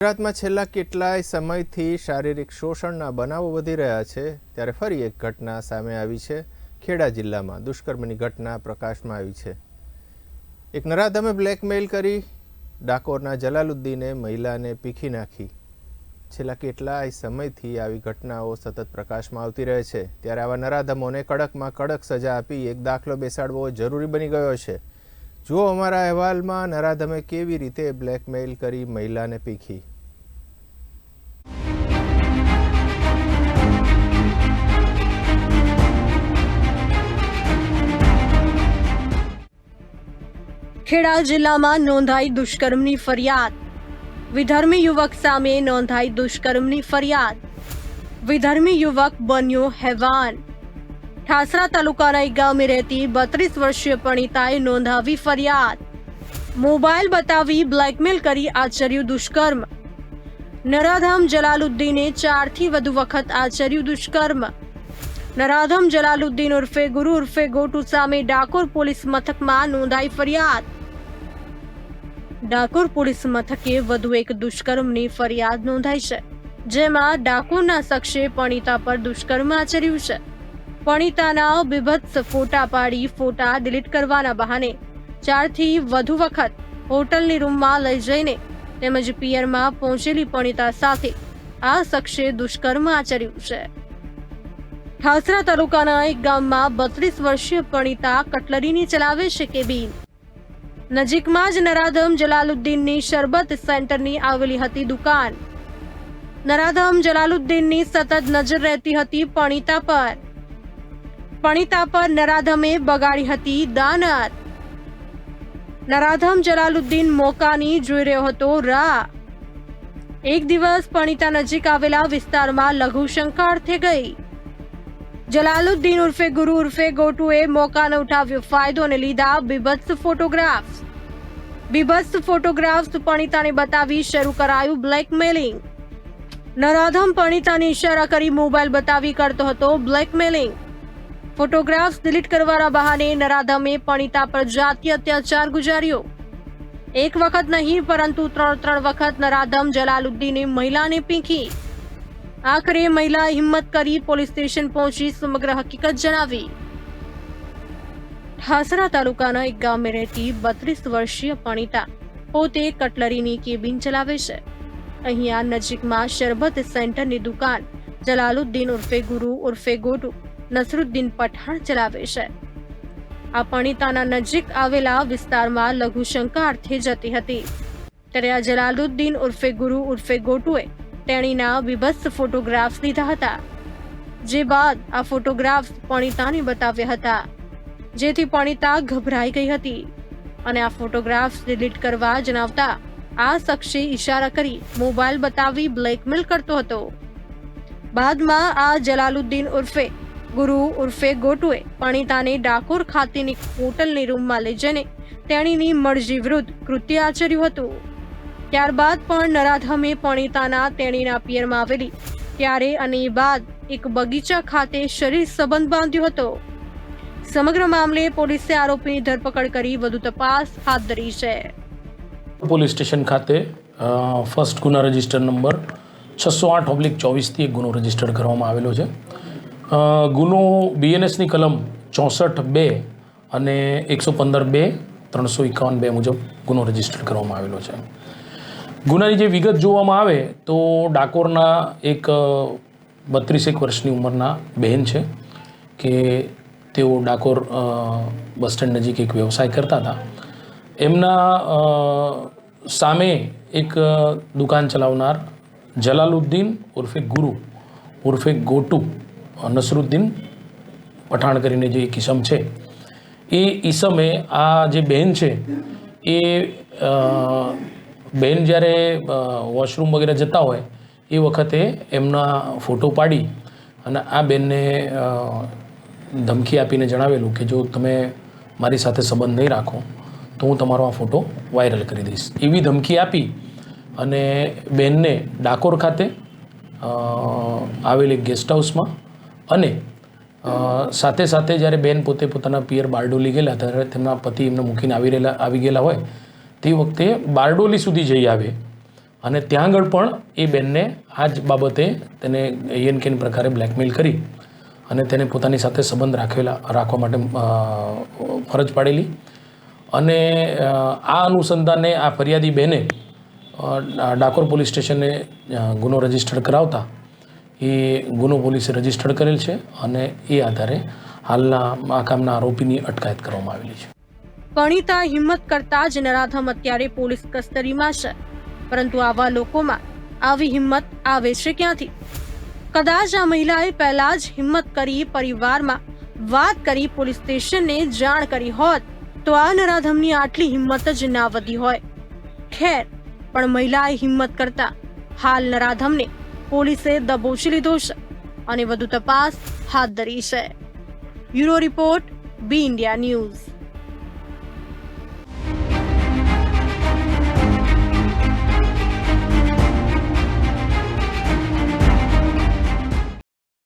ગુજરાતમાં છેલ્લા કેટલાય સમયથી શારીરિક શોષણના બનાવો વધી રહ્યા છે, ત્યારે ફરી એક ઘટના સામે આવી છે. ખેડા જિલ્લામાં દુષ્કર્મની ઘટના પ્રકાશમાં આવી છે. એક નરાધમે બ્લેકમેલ કરી ડાકોરના જલાલુદ્દીને મહિલાને પીખી નાખી. છેલ્લા કેટલાય સમયથી આવી ઘટનાઓ સતત પ્રકાશમાં આવતી રહે છે. ત્યારે આવા નરાધમોને કડકમાં કડક સજા આપી એક દાખલો બેસાડવો જરૂરી બની ગયો છે. જુઓ અમારા અહેવાલમાં નરાધમે કેવી રીતે બ્લેકમેલ કરી મહિલાને પીખી. ખેડા જિલ્લામાં નોંધાઈ દુષ્કર્મની ફરિયાદ. વિધર્મી યુવક સામે નોંધાઈ દુષ્કર્મની ફરિયાદ. વિધર્મી યુવક બન્યો હેવાન. ઠાસરા તાલુકાના એક ગામે રહેતી બત્રીસ વર્ષીય પણિતાએ નોંધાવી ફરિયાદ. મોબાઈલ બતાવી બ્લેકમેલ કરી આચર્યું દુષ્કર્મ. નરાધામ જલાલુદ્દીને ચારથી વધુ વખત આચર્યું દુષ્કર્મ. નરાધમ જલાલુદ્દીન ઉર્ફે ગુરુ ઉર્ફે ગોટુ સામે ડાકોર પોલીસ મથકમાં નોંધાઈ ફરિયાદ. ડાકોર પોલીસ મથકે વધુ એક દુષ્કર્મની ફરિયાદ નોંધાઈ છે, જેમાં ડાકોરના શખ્સે પણિતા પર દુષ્કર્મ આચર્યું છે. પણિતાના બીભત્સ ફોટા પાડી ફોટા ડિલીટ કરવાના બહાને ચારથી વધુ વખત હોટલની રૂમમાં લઈ જઈને તેમજ પિયરમાં પહોંચેલી પણિતા સાથે આ શખ્સે દુષ્કર્મ આચર્યું છે. ઠાસરા તાલુકાના એક ગામમાં બત્રીસ વર્ષીય પણિતા કટલરીની ચલાવે છે કેબિન. નજીકમાં જ નરાધમ જલાલુદ્દીનની શરબત સેન્ટરની આવેલી હતી દુકાન. નરાધમ જલાલુદ્દીનની સતત નજર રહેતી હતી પણિતા પર. પણિતા પર નરાધમે બગાડી હતી દાનત નરાધમ જલાલુદ્દીન મોકાની જોઈ રહ્યો હતો રાહ. એક દિવસ પણિતા નજીક આવેલા વિસ્તારમાં લઘુશંકા અર્થે ગઈ. જલાલુદ્દીન ઉર્ફે, ગુરુ ઉર્ફે ગોટુએ મોકાનો ઉઠાવ્યો ફાયદો અને લીધા બીભત્સ ફોટોગ્રાફ્સ. બીભત્સ ફોટોગ્રાફ્સ પણિતાને બતાવી શરૂ કરાયું બ્લેકમેલિંગ. નરાધમ પણિતાને ઇશારા કરી મોબાઈલ બતાવી કરતો હતો બ્લેકમેલિંગ. ફોટોગ્રાફ્સ ડિલીટ કરવાના બહાને નરાધમે પણિતા પર જાતીય અત્યાચાર ગુજાર્યો. એક વખત નહીં, પરંતુ ત્રણ ત્રણ વખત નરાધમ જલાલુદ્દીને મહિલાને પીંખી. આખરે મહિલા હિંમત કરી પોલીસ સ્ટેશન પહોંચી સમગ્ર હકીકત જણાવી. ઠાસરા તાલુકાના એક ગામે રહેતી બત્રીસ વર્ષીય પણિતા પોતે કટલરીની કેબિન ચલાવે છે. અહીંયા નજીકમાં શરબત સેન્ટરની દુકાન જલાલુદ્દીન ઉર્ફે ગુરુ ઉર્ફે ગોટુ નસરુદ્દીન પઠાણ ચલાવે છે. આ પણિતાના નજીક આવેલા વિસ્તારમાં લઘુશંકા અર્થે જતી હતી. ત્યારે આ જલાલુદ્દીન ઉર્ફે ગુરુ ઉર્ફે ગોટુએ તેણીના બીભત્સ ફોટોગ્રાફ્સ લીધા હતા, જે બાદ આ ફોટોગ્રાફ્સ પણિતાને બતાવ્યા હતા, જેથી પણિતા ગભરાઈ ગઈ હતી અને આ ફોટોગ્રાફ્સ ડિલીટ કરવા જણાવતા આ શખ્સે ઈશારા કરી મોબાઈલ બતાવી બ્લેકમેલ કરતો હતો. બાદમાં આ જલાલુદ્દીન ઉર્ફે ગુરુ ઉર્ફે ગોટુએ પણિતાને ડાકોર ખાતેની હોટલની રૂમમાં લઈ જઈને તેણીની મરજી વિરુદ્ધ કૃત્ય આચર્યું હતું. ત્યારબાદ પણ નરાધમે પણિતાના તેણીના પિયરમાં આવેલી. ત્યારે અને બાદ એક બગીચા ખાતે શરીર સંબંધ બાંધ્યો હતો. સમગ્ર મામલે પોલીસે આરોપીની ધરપકડ કરી વધુ તપાસ હાથ ધરી છે. પોલીસ સ્ટેશન ખાતે ફર્સ્ટ ગુના રજિસ્ટર નંબર છસો આઠ ઓબ્લિક ચોવીસથી એક ગુનો રજિસ્ટર કરવામાં આવેલો છે. ગુનો બીએનએસની કલમ ચોસઠ બે અને એકસો પંદર બે, ત્રણસો એકાવન બે મુજબ ગુનો રજિસ્ટર કરવામાં આવેલો છે. ગુનાની જે વિગત જોવામાં આવે તો ડાકોરના એક બત્રીસેક વર્ષની ઉંમરના બહેન છે કે તેઓ ડાકોર બસ સ્ટેન્ડ નજીક એક વ્યવસાય કરતા હતા. એમના સામે એક દુકાન ચલાવનાર જલાલુદ્દીન ઉર્ફે ગુરુ, ઉર્ફે ગોટુ, નસરુદ્દીન પઠાણ કરીને જે એક ઈસમ છે. એ ઈસમે આ જે બહેન છે એ અ, બહેન જ્યારે વોશરૂમ વગેરે જતા હોય એ વખતે એમના ફોટો પાડી અને આ બેનને ધમકી આપીને જણાવેલું કે જો તમે મારી સાથે સંબંધ નહીં રાખો તો હું તમારો આ ફોટો વાયરલ કરી દઈશ. એવી ધમકી આપી અને બેનને ડાકોર ખાતે આવેલી ગેસ્ટ હાઉસમાં અને સાથે સાથે જ્યારે બેન પોતે પોતાના પિયર બારડોલી ગયેલા ત્યારે તેમના પતિ એમને મૂકીને આવી રહેલા આવી ગયેલા હોય તે વખતે બારડોલી સુધી જઈ આવે. અને ત્યાં આગળ પણ એ બેનને આ જ બાબતે તેને એન કેન પ્રકારે બ્લેકમેલ કરી અને તેને પોતાની સાથે સંબંધ રાખેલા, રાખવા માટે ફરજ પાડેલી. અને આ અનુસંધાને આ ફરિયાદી બેને ડાકોર પોલીસ સ્ટેશને ગુનો રજિસ્ટર કરાવતા એ ગુનો પોલીસે રજિસ્ટર કરેલ છે અને એ આધારે હાલના આ કામના આરોપીની અટકાયત કરવામાં આવેલી છે. પરણિતા હિંમત કરતા જ નરાધમ અત્યારે પોલીસ કસ્ટડીમાં છે. પરંતુ આવા લોકોમાં આવી હિંમત આવે છે ક્યાંથી? કદાચ આ મહિલાએ પહેલા જ હિંમત કરી પરિવારમાં વાત કરી પોલીસ સ્ટેશનને જાણ કરી હોત, તો આ નરાધમની આટલી હિંમત જ ના વધી હોય. ખેર, પણ મહિલાએ હિંમત કરતા હાલ નરાધમને પોલીસે દબોચી લીધો છે અને વધુ તપાસ હાથ ધરી છે. Bureau report, B India news.